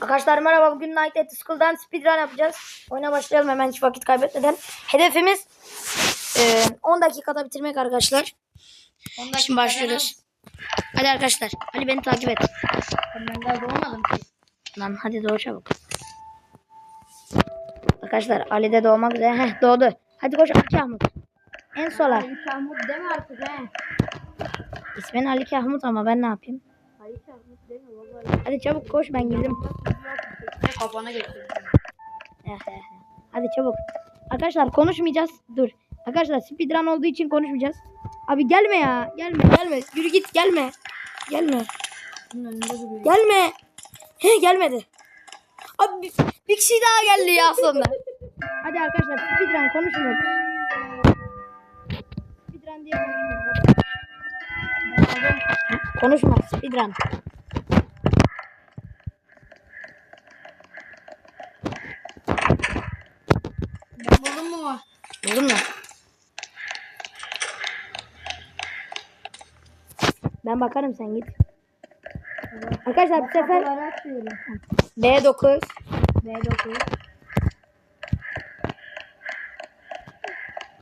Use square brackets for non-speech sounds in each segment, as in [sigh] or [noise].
Arkadaşlar merhaba. Bugün Night at the School'dan speedrun yapacağız. Oyuna başlayalım hemen hiç vakit kaybetmeden. Hedefimiz e, 10 dakikada bitirmek arkadaşlar. Şimdi başlıyoruz. Hadi arkadaşlar. Ali beni takip et. Ben daha doğmadım ki. Lan hadi doğu çabuk. Arkadaşlar Ali de doğmak üzere. Heh, doğdu. Hadi koş Ali Kahmut. En sola. Ali Kahmut deme artık he. İsmin Ali Kahmut ama ben ne yapayım? Hadi çabuk koş ben girdim. Kafana getirdim. Eh, eh, eh. Hadi çabuk. Arkadaşlar konuşmayacağız. Dur. Arkadaşlar speedrun olduğu için konuşmayacağız. Abi gelme ya. Gelme gelme. Yürü git gelme. Gelme. Gelme. He gelmedi. Abi bir, bir kişi daha geldi ya sonunda. Hadi arkadaşlar speedrun konuşmuyoruz. Speedrun diye konuşmuyoruz. Konuşma speedrun. Ben buldum mu? Buldun mu? Ben bakarım sen git. Arkadaşlar bu sefer Kapıları açıyorum. B9 B9.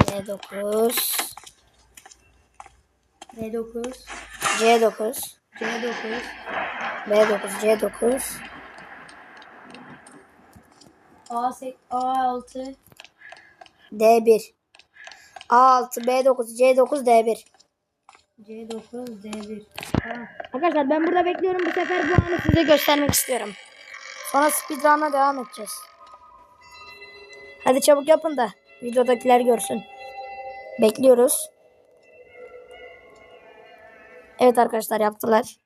B9 B9. C9 C9. B9 C9 A8. A6. D1 A6 B9 C9 D1 C9. D1. Tamam. Arkadaşlar ben burada bekliyorum. Bu sefer bu anı size göstermek istiyorum. Sonra speedrun'a devam edeceğiz. Hadi çabuk yapın da videodakiler görsün. Bekliyoruz. Evet arkadaşlar yaptılar.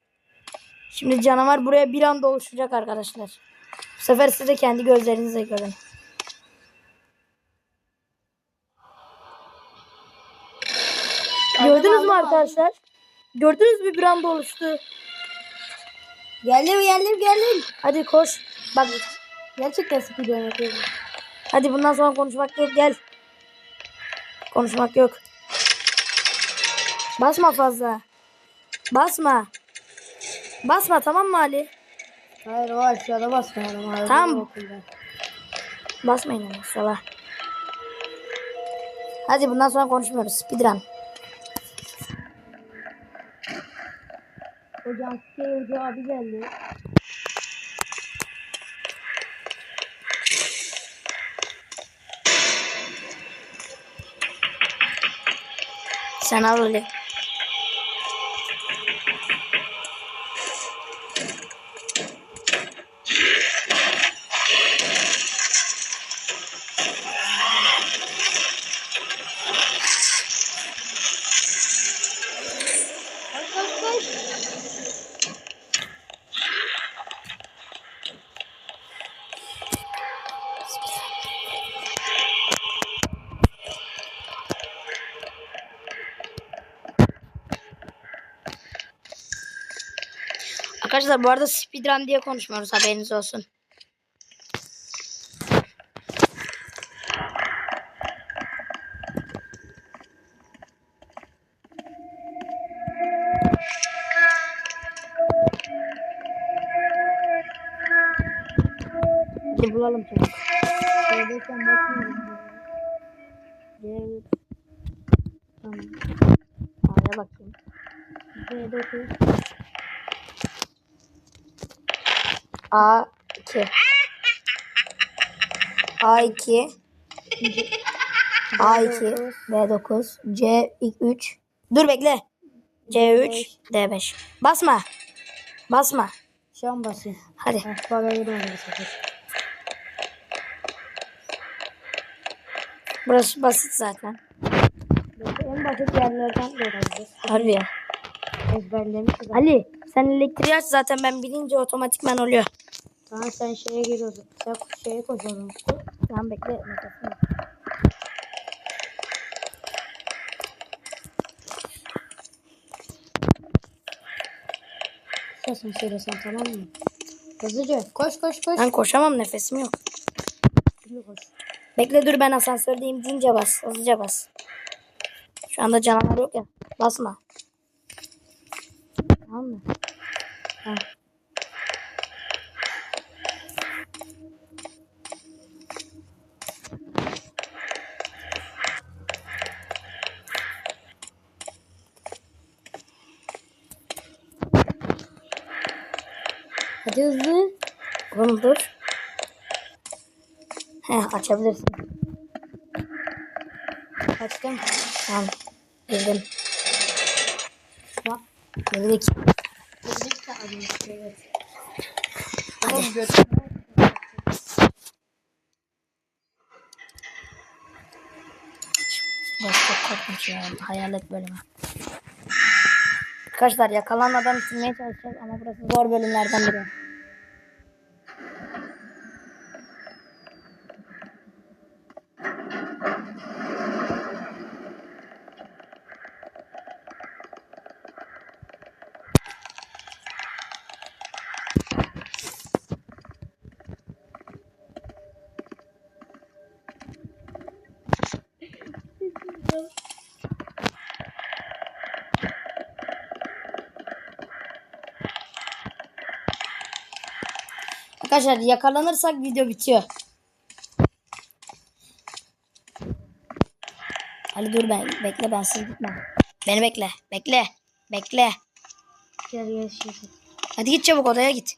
Şimdi canavar buraya bir anda oluşacak arkadaşlar. Bu sefer siz de kendi gözlerinizle görün. Gördünüz mü arkadaşlar? Gördünüz mü bir anda oluştu? Geldim geldim geldim. Hadi koş. Bak Gerçekten speedrun yapıyorum. hadi bundan sonra konuşmak yok gel. Konuşmak yok. Basma fazla. Basma. Basma tamam mı Ali? Hayır o aşağıda basmayalım. Arada Tamam. Basmayın ama sabah. Hadi bundan sonra konuşmuyoruz. Speedrun. Hocam hoca abi geldi. Sen al Ali. Arkadaşlar bu arada speedrun diye konuşmuyoruz haberiniz olsun. Hadi bulalım çabuk. Şeydeyken. Evet. Tamam. A'ya bakayım. B9. A2 A2 A2 B9 C3 Dur bekle. C3 D5 Basma. Basma. Şu an basayım. Hadi. Burası basit zaten. En basit yerlerden de olabilir. Harbi ya. Ezberlemişiz. Ali sen elektriği aç zaten ben bilince otomatikman oluyor. Tamam sen şeye gir o zaman. Sen şeye koş o zaman. Tamam bekle. Sesini söylesen tamam mı? Hızlıca. Koş koş koş. Ben koşamam nefesim yok. Şimdi koş. Bekle dur ben asansördeyim deyince bas. Hızlıca bas. Şu anda canavar yok ya. Basma. Tamam mı? Ha. Hadi hızlı. Oğlum dur. He açabilirsin. Açtım. Tamam. Girdim. Bak. Girdik. Hızlı da alayım. Evet. Hadi. Çok korkunç ya. Hayalet bölümü. Arkadaşlar yakalanmadan bitirmeye çalışacağız ama burası zor bölümlerden biri. Arkadaşlar yakalanırsak video bitiyor. Ali dur ben bekle ben siz gitme. Beni bekle. Bekle. Bekle. Gel gel şey. Hadi git çabuk odaya git.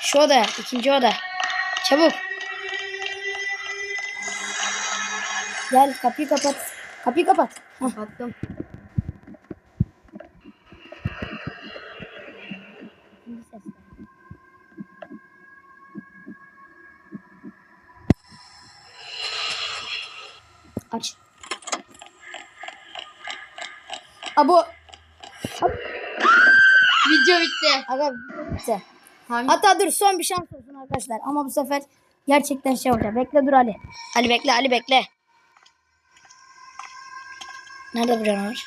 Şu oda, ikinci oda. Çabuk. Gel kapıyı kapat. Kapıyı kapat. Kapattım. Abo. Video bitti. Aga bitti. Hangi? Hatta dur son bir şans olsun arkadaşlar. Ama bu sefer gerçekten şey olacak. Bekle dur Ali. Ali bekle Ali bekle. Nerede bu canavar?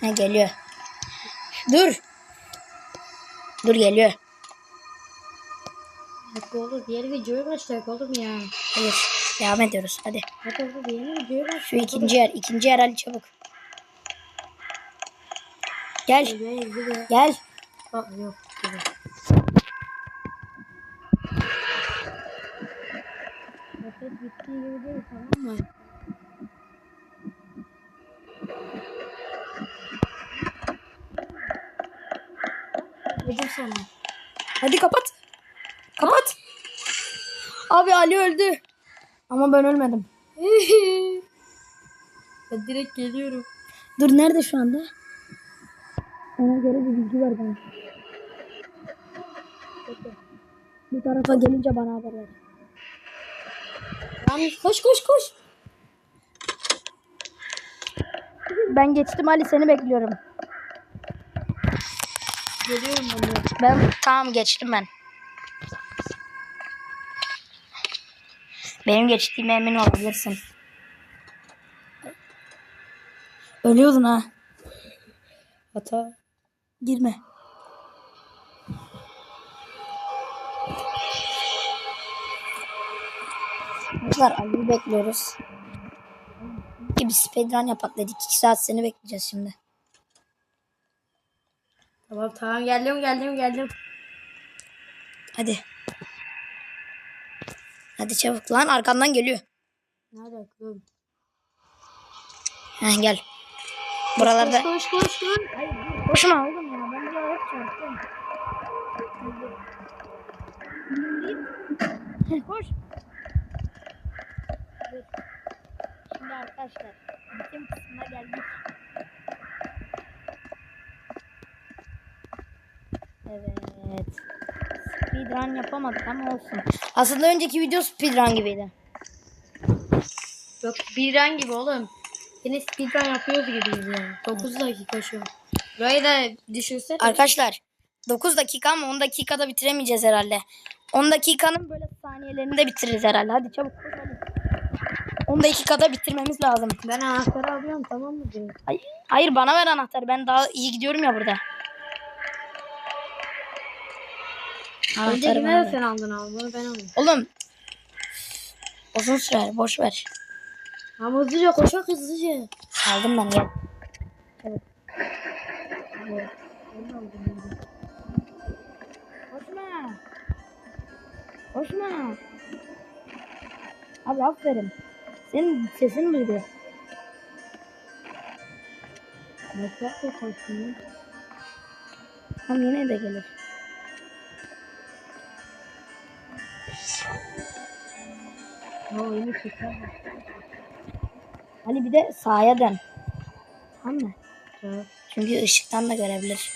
Ha geliyor. Dur. Dur geliyor. Hadi olur diğer videoya başlayak oğlum ya. Hayır. Devam ediyoruz. Hadi. Hadi olur diğer videoya başlayak. Şu ikinci yer. ikinci yer Ali çabuk. Gel. Gel. Aa, yok. Nefes bittiği gibi değil tamam mı? Dedim sana. Hadi kapat. Kapat. Abi Ali öldü. Ama ben ölmedim. [laughs] ben direkt geliyorum. Dur nerede şu anda? Ona göre bir bilgi ver bana. Bu tarafa gelince bana haber ver. Lan koş koş koş. Ben geçtim Ali seni bekliyorum. Geliyorum ben de. Ben tamam geçtim ben. Benim geçtiğime emin olabilirsin. Ölüyordun ha. Hata. Girme. Arkadaşlar Ali'yi bekliyoruz. Ki bir speedrun yapak dedik. 2 saat seni bekleyeceğiz şimdi. Tamam tamam geldim geldim geldim. Hadi. Hadi çabuk lan arkandan geliyor. Nerede? Heh, gel. Buralarda. Koş koş koş. koş. Boşuna oğlum ya. Ben bir ayak çarptım. Koş. Şimdi arkadaşlar. Bitim kısmına geldik. Evet. Speedrun yapamadık ama olsun. Aslında önceki video speedrun gibiydi. Yok speedrun gibi oğlum. Yine speedrun yapıyoruz gibiyiz yani. 9 dakika şu an. Burayı da düşünsene. Arkadaşlar 9 dakika ama 10 dakikada bitiremeyeceğiz herhalde. 10 dakikanın böyle saniyelerinde bitiririz herhalde. Hadi çabuk hadi. 10 dakikada bitirmemiz lazım. Ben anahtarı alıyorum tamam mı? diyor. Hayır, hayır bana ver anahtarı. Ben daha iyi gidiyorum ya burada. De ver. sen aldın abi. Bunu ben alayım. Oğlum. Uzun sürer. Boş ver. Ama hızlıca koşak hızlıca. Aldım ben gel. Koşma. Koşma. Abi aferin. Senin sesini duydu. Bekler de koşsun. Tam yine de gelir. Ne oyunu çıkar. Ali bir de sağa dön. Tamam mı? Evet. Çünkü ışıktan da görebilir.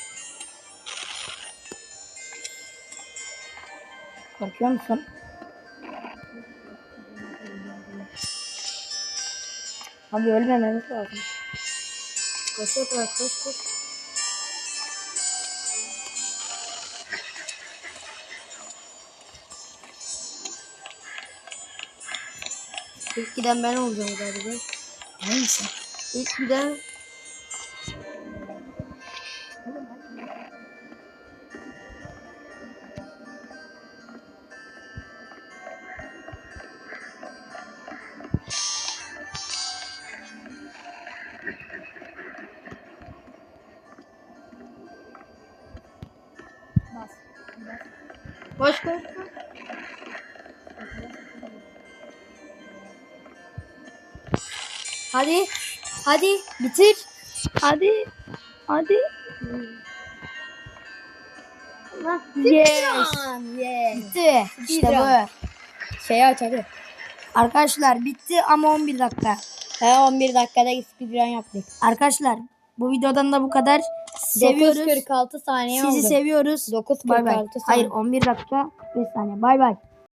Korkuyor musun? Abi ölmememiz lazım. Koş yapar koş koş. İlk giden ben olacağım galiba. Misin? İlk giden Bas. Hadi. Hadi bitir. Hadi. Hadi. Yes. Yes. Bitti. İşte bu. Şeyi aç hadi. Arkadaşlar bitti ama 11 dakika. He 11 dakikada speedrun yaptık. Arkadaşlar bu videodan da bu kadar. Seviyoruz. 9.46 saniye Sizi oldu. seviyoruz. 9.46 Bay bay. saniye. Hayır 11 dakika 45 saniye. Bay bay.